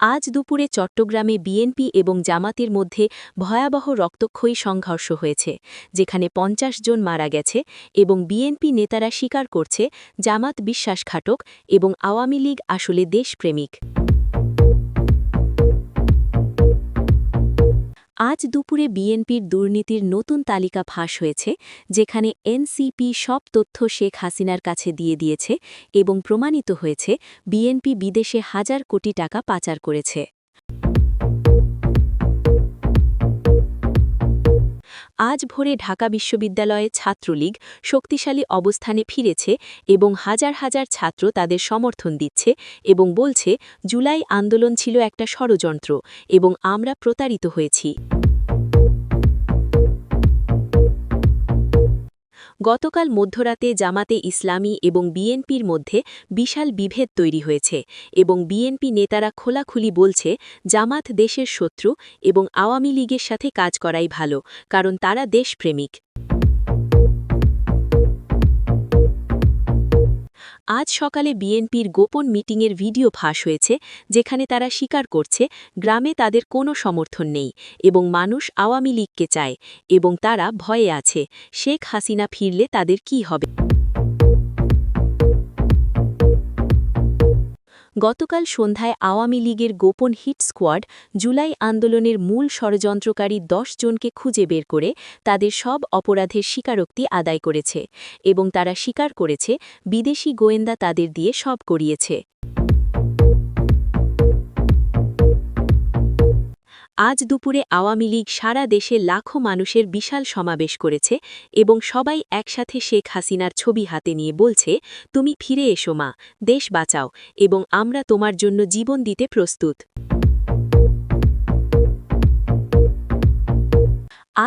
আজ দুপুরে চট্টগ্রামে বিএনপি এবং জামাতের মধ্যে ভয়াবহ রক্তক্ষয়ী সংঘর্ষ হয়েছে, যেখানে পঞ্চাশ জন মারা গেছে এবং বিএনপি নেতারা স্বীকার করছে জামাত বিশ্বাসঘাতক এবং আওয়ামী লীগ আসলে দেশপ্রেমিক। আজ দুপুরে বিএনপির দুর্নীতির নতুন তালিকা ফাঁস হয়েছে, যেখানে এনসিপি সব তথ্য শেখ হাসিনার কাছে দিয়ে দিয়েছে এবং প্রমাণিত হয়েছে, বিএনপি বিদেশে হাজার কোটি টাকা পাচার করেছে। আজ ভোরে ঢাকা বিশ্ববিদ্যালয়ে ছাত্রলীগ শক্তিশালী অবস্থানে ফিরেছে এবং হাজার হাজার ছাত্র তাদের সমর্থন দিচ্ছে এবং বলছে, জুলাই আন্দোলন ছিল একটা ষড়যন্ত্র এবং আমরা প্রতারিত হয়েছি। গতকাল মধ্যরাতে জামাতে ইসলামী এবং বিএনপির মধ্যে বিশাল বিভেদ তৈরি হয়েছে এবং বিএনপি নেতারা খোলাখুলি বলছে, জামাত দেশের শত্রু এবং আওয়ামী লীগের সাথে কাজ করাই ভালো, কারণ তারা দেশপ্রেমিক। আজ সকালে বিএনপির গোপন মিটিংয়ের ভিডিও ফাঁস হয়েছে, যেখানে তারা স্বীকার করছে গ্রামে তাদের কোনো সমর্থন নেই এবং মানুষ আওয়ামী লীগকে চায় এবং তারা ভয়ে আছে। শেখ হাসিনা ফিরলে তাদের কি হবে? গতকাল সন্ধ্যায় আওয়ামী লীগের গোপন হিট স্কোয়াড জুলাই আন্দোলনের মূল ষড়যন্ত্রকারী দশ জনকে খুঁজে বের করে তাদের সব অপরাধের স্বীকারোক্তি আদায় করেছে এবং তারা স্বীকার করেছে বিদেশি গোয়েন্দা তাদের দিয়ে সব করিয়েছে। আজ দুপুরে আওয়ামী লীগ সারা দেশে লাখো মানুষের বিশাল সমাবেশ করেছে এবং সবাই একসাথে শেখ হাসিনার ছবি হাতে নিয়ে বলছে, তুমি ফিরে এসো মা, দেশ বাঁচাও এবং আমরা তোমার জন্য জীবন দিতে প্রস্তুত।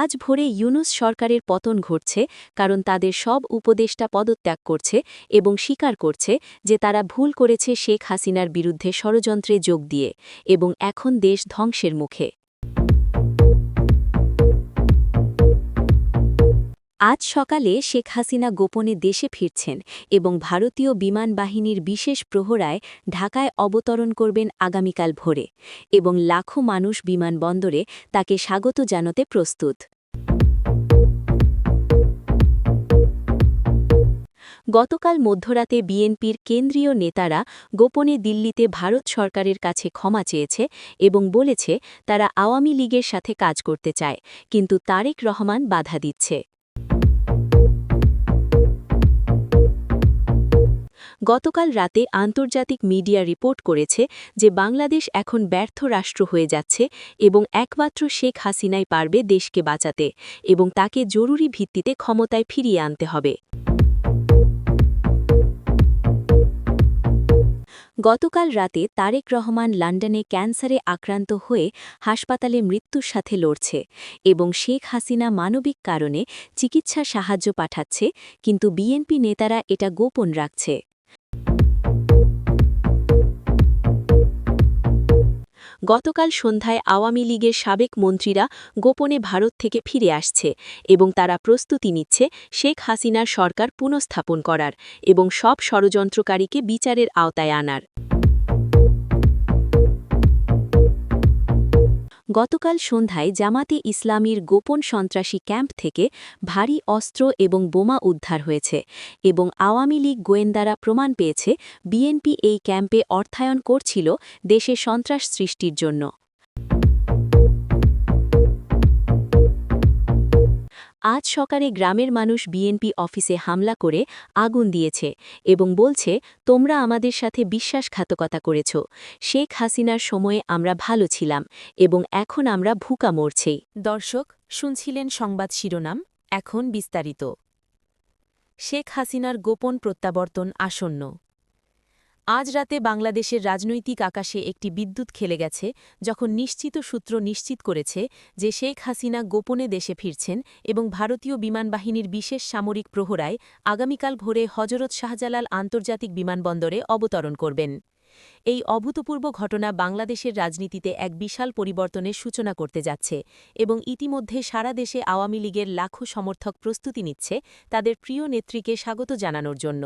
আজ ভোরে ইউনুস সরকারের পতন ঘটছে কারণ তাদের সব উপদেষ্টা পদত্যাগ করছে এবং স্বীকার করছে যে তারা ভুল করেছে শেখ হাসিনার বিরুদ্ধে ষড়যন্ত্রে যোগ দিয়ে এবং এখন দেশ ধ্বংসের মুখে। আজ সকালে শেখ হাসিনা গোপনে দেশে ফিরছেন এবং ভারতীয় বিমান বাহিনীর বিশেষ প্রহরায় ঢাকায় অবতরণ করবেন আগামীকাল ভোরে এবং লাখো মানুষ বিমানবন্দরে তাকে স্বাগত জানাতে প্রস্তুত। গতকাল মধ্যরাতে বিএনপির কেন্দ্রীয় নেতারা গোপনে দিল্লিতে ভারত সরকারের কাছে ক্ষমা চেয়েছে এবং বলেছে, তারা আওয়ামী লীগের সাথে কাজ করতে চায়, কিন্তু তারেক রহমান বাধা দিচ্ছে। গতকাল রাতে আন্তর্জাতিক মিডিয়া রিপোর্ট করেছে যে বাংলাদেশ এখন ব্যর্থ রাষ্ট্র হয়ে যাচ্ছে এবং একমাত্র শেখ হাসিনাই পারবে দেশকে বাঁচাতে এবং তাকে জরুরি ভিত্তিতে ক্ষমতায় ফিরিয়ে আনতে হবে। গতকাল রাতে তারেক রহমান লন্ডনে ক্যান্সারে আক্রান্ত হয়ে হাসপাতালে মৃত্যুর সাথে লড়ছে এবং শেখ হাসিনা মানবিক কারণে চিকিৎসা সাহায্য পাঠাচ্ছে, কিন্তু বিএনপি নেতারা এটা গোপন রাখছে। গতকাল সন্ধ্যায় আওয়ামী লীগের সাবেক মন্ত্রীরা গোপনে ভারত থেকে ফিরে আসছে এবং তারা প্রস্তুতি নিচ্ছে শেখ হাসিনার সরকার পুনঃস্থাপন করার এবং সব ষড়যন্ত্রকারীকে বিচারের আওতায় আনার। গতকাল সন্ধ্যায় জামাতে ইসলামীর গোপন সন্ত্রাসী ক্যাম্প থেকে ভারী অস্ত্র এবং বোমা উদ্ধার হয়েছে এবং আওয়ামী লীগ গোয়েন্দারা প্রমাণ পেয়েছে বিএনপি এই ক্যাম্পে অর্থায়ন করছিল দেশে সন্ত্রাস সৃষ্টির জন্য। আজ সকালে গ্রামের মানুষ বিএনপি অফিসে হামলা করে আগুন দিয়েছে এবং বলছে, তোমরা আমাদের সাথে বিশ্বাসঘাতকতা করেছ। শেখ হাসিনার সময়ে আমরা ভালো ছিলাম এবং এখন আমরা ভুকা মরছি দর্শক, শুনছিলেন সংবাদ শিরোনাম, এখন বিস্তারিত। শেখ হাসিনার গোপন প্রত্যাবর্তন আসন্ন। আজ রাতে বাংলাদেশের রাজনৈতিক আকাশে একটি বিদ্যুৎ খেলে গেছে, যখন নিশ্চিত সূত্র নিশ্চিত করেছে যে শেখ হাসিনা গোপনে দেশে ফিরছেন এবং ভারতীয় বিমানবাহিনীর বিশেষ সামরিক প্রহরায় আগামীকাল ভোরে হজরত শাহজালাল আন্তর্জাতিক বিমানবন্দরে অবতরণ করবেন। এই অভূতপূর্ব ঘটনা বাংলাদেশের রাজনীতিতে এক বিশাল পরিবর্তনের সূচনা করতে যাচ্ছে এবং ইতিমধ্যে সারা দেশে আওয়ামী লীগের লাখো সমর্থক প্রস্তুতি নিচ্ছে তাদের প্রিয় নেত্রীকে স্বাগত জানানোর জন্য।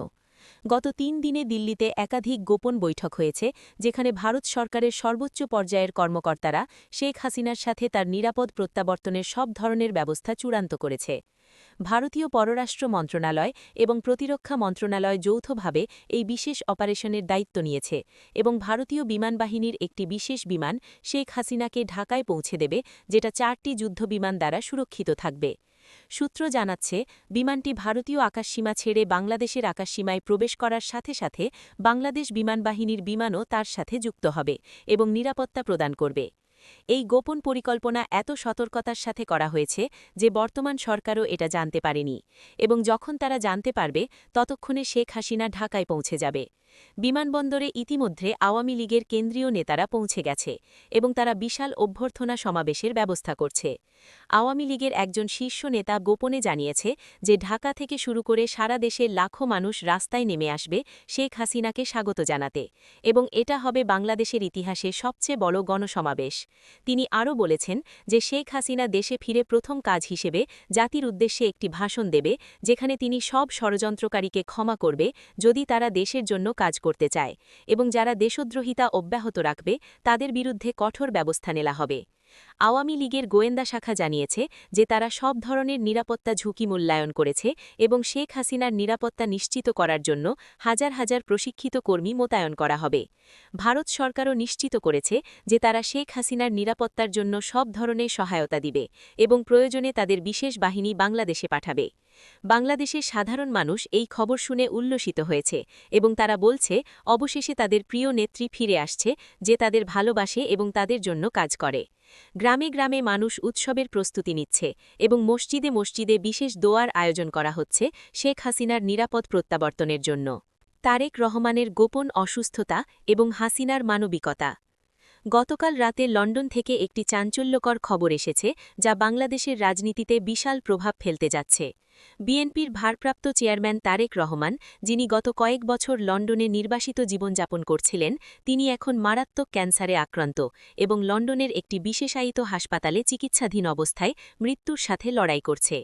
গত তিন দিনে দিল্লিতে একাধিক গোপন বৈঠক হয়েছে, যেখানে ভারত সরকারের সর্বোচ্চ পর্যায়ের কর্মকর্তারা শেখ হাসিনার সাথে তার নিরাপদ প্রত্যাবর্তনের সব ধরনের ব্যবস্থা চূড়ান্ত করেছে। ভারতীয় পররাষ্ট্র মন্ত্রণালয় এবং প্রতিরক্ষা মন্ত্রণালয় যৌথভাবে এই বিশেষ অপারেশনের দায়িত্ব নিয়েছে এবং ভারতীয় বিমানবাহিনীর একটি বিশেষ বিমান শেখ হাসিনাকে ঢাকায় পৌঁছে দেবে, যেটা চারটি যুদ্ধবিমান দ্বারা সুরক্ষিত থাকবে। সূত্র জানাচ্ছে, বিমানটি ভারতীয় আকাশসীমা ছেড়ে বাংলাদেশের আকাশসীমায় প্রবেশ করার সাথে সাথে বাংলাদেশ বিমানবাহিনীর বিমানও তার সাথে যুক্ত হবে এবং নিরাপত্তা প্রদান করবে। এই গোপন পরিকল্পনা এত সতর্কতার সাথে করা হয়েছে যে বর্তমান সরকারও এটা জানতে পারেনি এবং যখন তারা জানতে পারবে, ততক্ষণে শেখ হাসিনা ঢাকায় পৌঁছে যাবে। বিমানবন্দরে ইতিমধ্যে আওয়ামী লীগের কেন্দ্রীয় নেতারা পৌঁছে গেছে এবং তারা বিশাল অভ্যর্থনা সমাবেশের ব্যবস্থা করছে। আওয়ামী লীগের একজন শীর্ষ নেতা গোপনে জানিয়েছে যে ঢাকা থেকে শুরু করে সারা দেশের লাখো মানুষ রাস্তায় নেমে আসবে শেখ হাসিনাকে স্বাগত জানাতে এবং এটা হবে বাংলাদেশের ইতিহাসে সবচেয়ে বড় গণসমাবেশ। তিনি আরও বলেছেন যে শেখ হাসিনা দেশে ফিরে প্রথম কাজ হিসেবে জাতির উদ্দেশ্যে একটি ভাষণ দেবে যেখানে তিনি সব ষড়যন্ত্রকারীকে ক্ষমা করবে যদি তারা দেশের জন্য কাজ করতে চায় এবং যারা দেশদ্রোহিতা অব্যাহত রাখবে, তাদের বিরুদ্ধে কঠোর ব্যবস্থা নেওয়া হবে। আওয়ামী লীগের গোয়েন্দা শাখা জানিয়েছে যে তারা সব ধরনের নিরাপত্তা ঝুঁকি মূল্যায়ন করেছে এবং শেখ হাসিনার নিরাপত্তা নিশ্চিত করার জন্য হাজার হাজার প্রশিক্ষিত কর্মী মোতায়েন করা হবে। ভারত সরকারও নিশ্চিত করেছে যে তারা শেখ হাসিনার নিরাপত্তার জন্য সব ধরনের সহায়তা দিবে এবং প্রয়োজনে তাদের বিশেষ বাহিনী বাংলাদেশে পাঠাবে। বাংলাদেশের সাধারণ মানুষ এই খবর শুনে উল্লসিত হয়েছে এবং তারা বলছে, অবশেষে তাদের প্রিয় নেত্রী ফিরে আসছে যে তাদের ভালোবাসে এবং তাদের জন্য কাজ করে। গ্রামে গ্রামে মানুষ উৎসবের প্রস্তুতি নিচ্ছে এবং মসজিদে মসজিদে বিশেষ দোয়ার আয়োজন করা হচ্ছে শেখ হাসিনার নিরাপদ প্রত্যাবর্তনের জন্য। তারেক রহমানের গোপন অসুস্থতা এবং হাসিনার মানবিকতা। গতকাল রাতে লন্ডন থেকে একটি চাঞ্চল্যকর খবর এসেছে, যা বাংলাদেশের রাজনীতিতে বিশাল প্রভাব ফেলতে যাচ্ছে। বিএনপির ভারপ্রাপ্ত চেয়ারম্যান তারেক রহমান, যিনি গত কয়েক বছর লন্ডনে নির্বাসিত জীবনযাপন করছিলেন, তিনি এখন মারাত্মক ক্যান্সারে আক্রান্ত এবং লন্ডনের একটি বিশেষায়িত হাসপাতালে চিকিৎসাধীন অবস্থায় মৃত্যুর সাথে লড়াই করছে।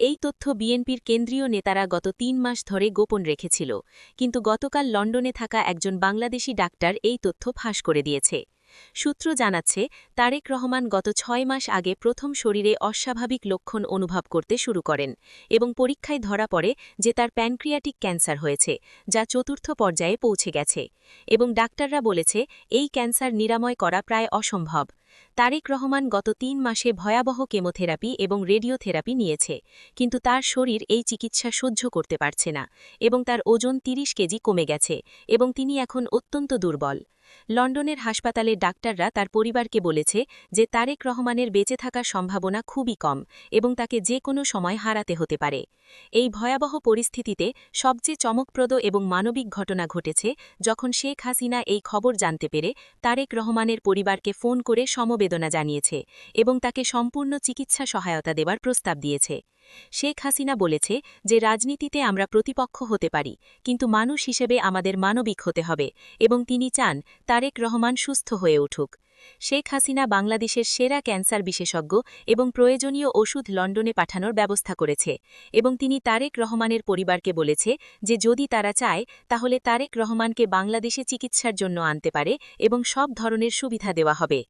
এই তথ্য বিএনপির কেন্দ্রীয় নেতারা গত তিন মাস ধরে গোপন রেখেছিল, কিন্তু গতকাল লন্ডনে থাকা একজন বাংলাদেশি ডাক্তার এই তথ্য ফাঁস করে দিয়েছে। সূত্র জানাচ্ছে, তারেক রহমান গত ছয় মাস আগে প্রথম শরীরে অস্বাভাবিক লক্ষণ অনুভব করতে শুরু করেন এবং পরীক্ষায় ধরা পড়ে যে তার প্যানক্রিয়াটিক ক্যান্সার হয়েছে, যা চতুর্থ পর্যায়ে পৌঁছে গেছে এবং ডাক্তাররা বলেছে, এই ক্যান্সার নিরাময় করা প্রায় অসম্ভব। তারেক রহমান গত তিন মাসে ভয়াবহ কেমোথেরাপি এবং রেডিওথেরাপি নিয়েছে, কিন্তু তার শরীর এই চিকিৎসা সহ্য করতে পারছে না এবং তার ওজন ৩০ কেজি কমে গেছে এবং তিনি এখন অত্যন্ত দুর্বল। লন্ডনের হাসপাতালের ডাক্তাররা তার পরিবারকে বলেছে যে তারেক রহমানের বেঁচে থাকার সম্ভাবনা খুবই কম এবং তাকে যে কোনো সময় হারাতে হতে পারে। এই ভয়াবহ পরিস্থিতিতে সবচেয়ে চমকপ্রদ এবং মানবিক ঘটনা ঘটেছে যখন শেখ হাসিনা এই খবর জানতে পেরে তারেক রহমানের পরিবারকে ফোন করে সমবেদনা জানিয়েছে এবং তাকে সম্পূর্ণ চিকিৎসা সহায়তা দেবার প্রস্তাব দিয়েছে। শেখ হাসিনা বলেছে যে, রাজনীতিতে আমরা প্রতিপক্ষ হতে পারি, কিন্তু মানুষ হিসেবে আমাদের মানবিক হতে হবে এবং তিনি চান তারেক রহমান সুস্থ হয়ে উঠুক। শেখ হাসিনা বাংলাদেশের সেরা ক্যান্সার বিশেষজ্ঞ এবং প্রয়োজনীয় ওষুধ লন্ডনে পাঠানোর ব্যবস্থা করেছে এবং তিনি তারেক রহমানের পরিবারকে বলেছে যে যদি তারা চায়, তাহলে তারেক রহমানকে বাংলাদেশে চিকিৎসার জন্য আনতে পারে এবং সব ধরনের সুবিধা দেওয়া হবে।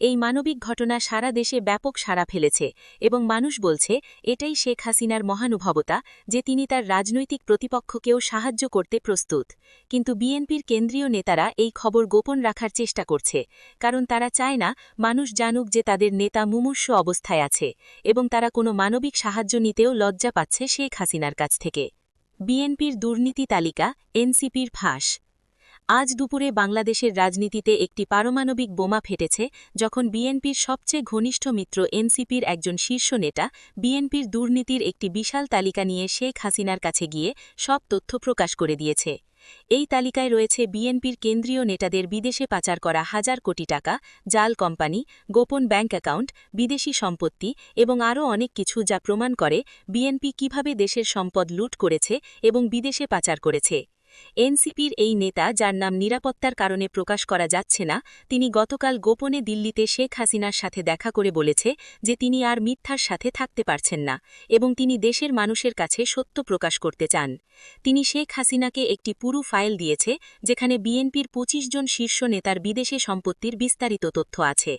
এই মানবিক ঘটনা সারা দেশে ব্যাপক সাড়া ফেলেছে এবং মানুষ বলছে, এটাই শেখ হাসিনার মহানুভবতা যে তিনি তার রাজনৈতিক প্রতিপক্ষকেও সাহায্য করতে প্রস্তুত। কিন্তু বিএনপির কেন্দ্রীয় নেতারা এই খবর গোপন রাখার চেষ্টা করছে, কারণ তারা চায় না মানুষ জানুক যে তাদের নেতা মুমূর্ষ অবস্থায় আছে এবং তারা কোনো মানবিক সাহায্য নিতেও লজ্জা পাচ্ছে শেখ হাসিনার কাছ থেকে। বিএনপির দুর্নীতি তালিকা, এনসিপির ফাঁস। আজ দুপুরে বাংলাদেশের রাজনীতিতে একটি পারমাণবিক বোমা ফেটেছে যখন বিএনপির সবচেয়ে ঘনিষ্ঠ মিত্র এনসিপির একজন শীর্ষ নেতা বিএনপির দুর্নীতির একটি বিশাল তালিকা নিয়ে শেখ হাসিনার কাছে গিয়ে সব তথ্য প্রকাশ করে দিয়েছে। এই তালিকায় রয়েছে বিএনপির কেন্দ্রীয় নেতাদের বিদেশে পাচার করা হাজার কোটি টাকা, জাল কোম্পানি, গোপন ব্যাংক অ্যাকাউন্ট, বিদেশি সম্পত্তি এবং আরও অনেক কিছু যা প্রমাণ করে বিএনপি কীভাবে দেশের সম্পদ লুট করেছে এবং বিদেশে পাচার করেছে। এনসিপির এই নেতা, যার নাম নিরাপত্তার কারণে প্রকাশ করা যাচ্ছে না, তিনি গতকাল গোপনে দিল্লিতে শেখ হাসিনার সাথে দেখা করে বলেছে যে তিনি আর মিথ্যার সাথে থাকতে পারছেন না এবং তিনি দেশের মানুষের কাছে সত্য প্রকাশ করতে চান। তিনি শেখ হাসিনাকে একটি পুরু ফাইল দিয়েছে, যেখানে বিএনপির ২৫ জন শীর্ষ নেতার বিদেশে সম্পত্তির বিস্তারিত তথ্য আছে।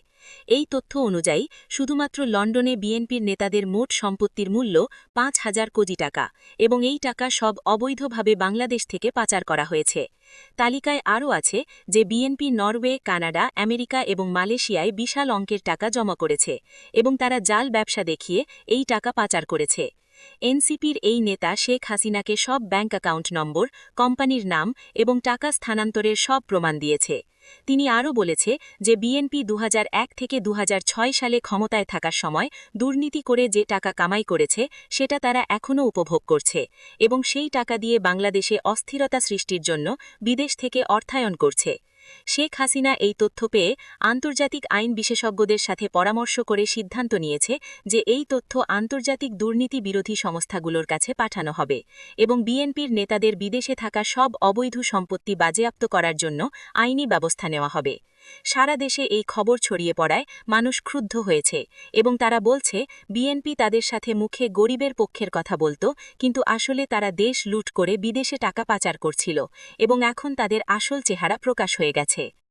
এই তথ্য অনুযায়ী, শুধুমাত্র লন্ডনে বিএনপির নেতাদের মোট সম্পত্তির মূল্য পাঁচ হাজার কোটি টাকা এবং এই টাকা সব অবৈধভাবে বাংলাদেশ থেকে পাচার করা হয়েছে। তালিকায় আরও আছে যে, বিএনপি নরওয়ে, কানাডা, আমেরিকা এবং মালয়েশিয়ায় বিশাল অঙ্কের টাকা জমা করেছে এবং তারা জাল ব্যবসা দেখিয়ে এই টাকা পাচার করেছে। এনসিপির এই নেতা শেখ হাসিনাকে সব ব্যাংক অ্যাকাউন্ট নম্বর, কোম্পানির নাম এবং টাকা স্থানান্তরের সব প্রমাণ দিয়েছে। তিনি আরও বলেছে যে বিএনপি দুহাজার এক থেকে দুহাজার ছয় সালে ক্ষমতায় থাকার সময় দুর্নীতি করে যে টাকা কামাই করেছে, সেটা তারা এখনও উপভোগ করছে এবং সেই টাকা দিয়ে বাংলাদেশে অস্থিরতা সৃষ্টির জন্য বিদেশ থেকে অর্থায়ন করছে। শেখ হাসিনা এই তথ্য পেয়ে আন্তর্জাতিক আইন বিশেষজ্ঞদের সাথে পরামর্শ করে সিদ্ধান্ত নিয়েছে যে এই তথ্য আন্তর্জাতিক দুর্নীতি বিরোধী সংস্থাগুলোর কাছে পাঠানো হবে এবং বিএনপির নেতাদের বিদেশে থাকা সব অবৈধ সম্পত্তি বাজেয়াপ্ত করার জন্য আইনি ব্যবস্থা নেওয়া হবে। সারা দেশে এই খবর ছড়িয়ে পড়ায় মানুষ ক্রুদ্ধ হয়েছে এবং তারা বলছে, বিএনপি তাদের সাথে মুখে গরিবের পক্ষের কথা বলতো, কিন্তু আসলে তারা দেশ লুট করে বিদেশে টাকা পাচার করছিল এবং এখন তাদের আসল চেহারা প্রকাশ হয়ে গেছে।